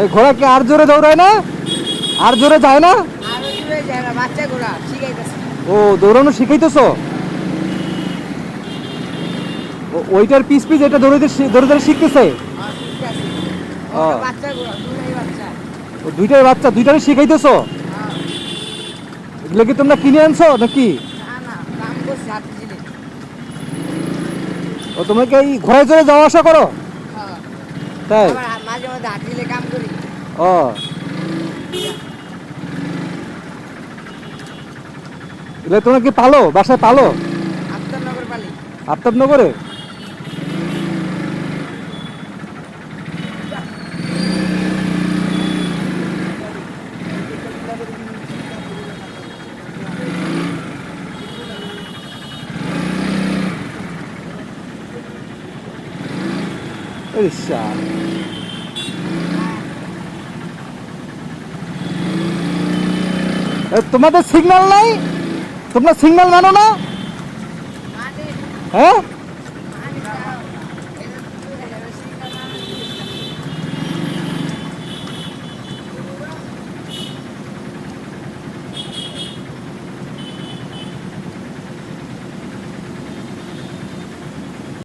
এই ঘোড়া কি আর জোরে দৌড়ায় না? আর জোরে যায় না? ও দৌড়ানো শিখাইতেছো? ওইটার পিস পিস এটা দৌড়ে দৌড়ে দৌড়ে শিখতেছে? ও। ওটা বাচ্চা দুইটার শিখাইতেছো? হ্যাঁ। এগুলো কি তোমরা কিনে আনছো নাকি? ও তোমরা কি এই ঘোড়ায় চড়ে যাওয়া আসা করো? হ্যাঁ। তাই? মাঝে মাঝে হাতে কাম করি। ও। তোমরা কি পালো? বাসায় পালো? আফতাবনগরে? এই তোমাদের সিগন্যাল নাই? তোমরা সিগন্যাল মানো না? হ্যাঁ?